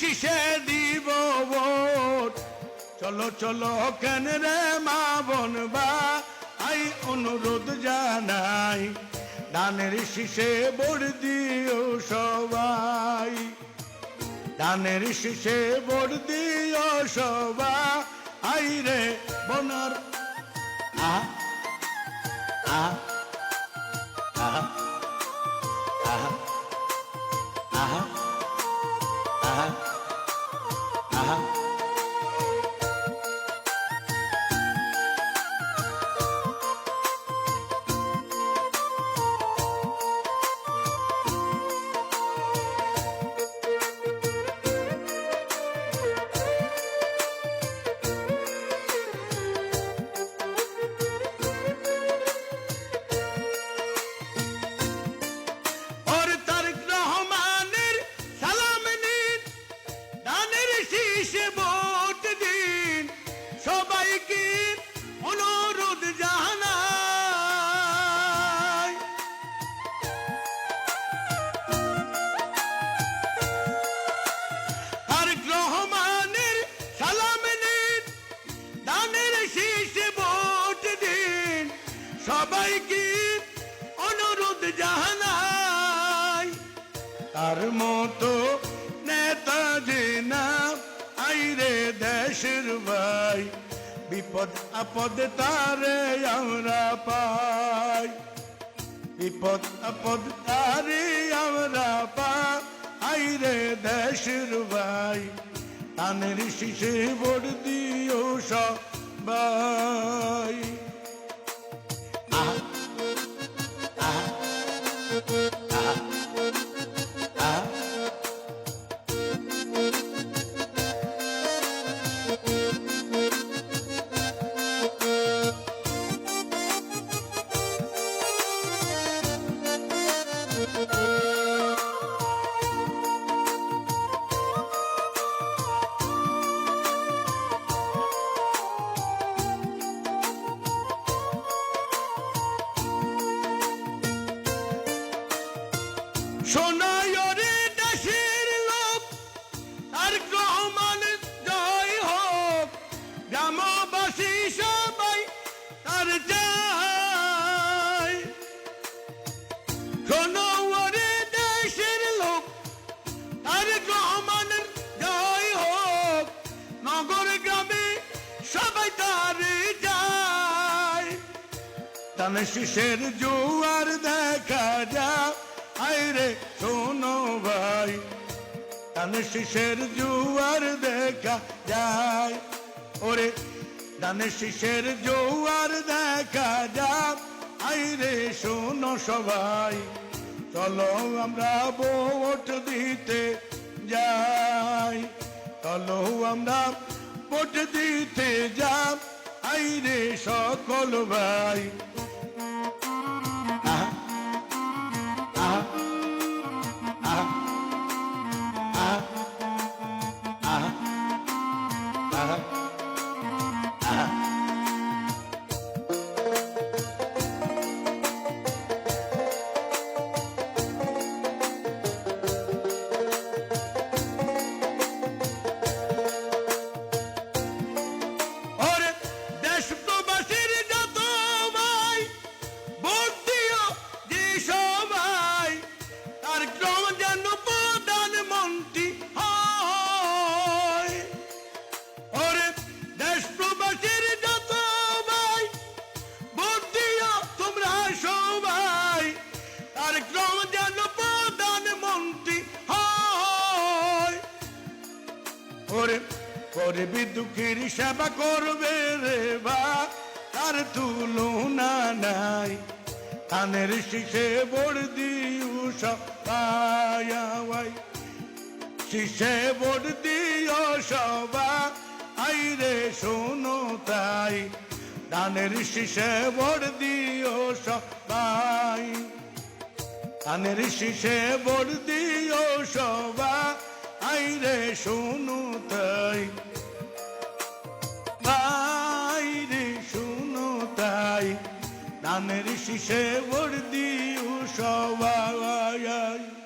শিষে দিব ভোট। চলো চলো, কেন রে মা বনবা আই অনুরোধ জানাই ধানের শীষে ভোট দিও সবাই। ধানের শীষে ভোট দিও সবাই। আই রে বনার আ আ আ আ। Uh huh. শীষে ভোট দিন। সবাইকে অনুরোধ জানাই। তার মতো নেতাজি না আইরে দেশের ভাই। বিপদ আপদ তারে আমরা পাই। বিপদ আপদ তারে আমরা পাই। আইরে দেশের ভাই। তানের শিশে ভোট দিও সবাই আহা সোনায়রে দেশের লোক আর গ্রহমান জয় হোক, গ্রামবাসী সবাই তার চাই। সোনায়রে দেশের লোক আর গ্রহমান জয় হোক, নগর গ্রামে সবাই তার যায় তানে শিশের জোয়ার দেখা যা আইরে শোনো ভাই। তানে শিশের জোয়ার দেখা যায়। ওরে দানে শিশের জোয়ার দেখা যা আইরে শোনো সবাই। চলো আমরা ভোট দিতে যাই। চলো আমরা ভোট দিতে যাব আইরে সকল ভাই। করবি দুঃখের সেবা করবে রে বা, তার তুলনা নাই। ধানের শিষে বড় দিউ সবাই শিষে বড় দিও সবা আইরে শোনো তাই। ধানের শিষে বড় দিও সবাই। ধানের শিষে বড় দিও সবা আইরে শোনো তাই। ধানের শিষে দিও সবাই।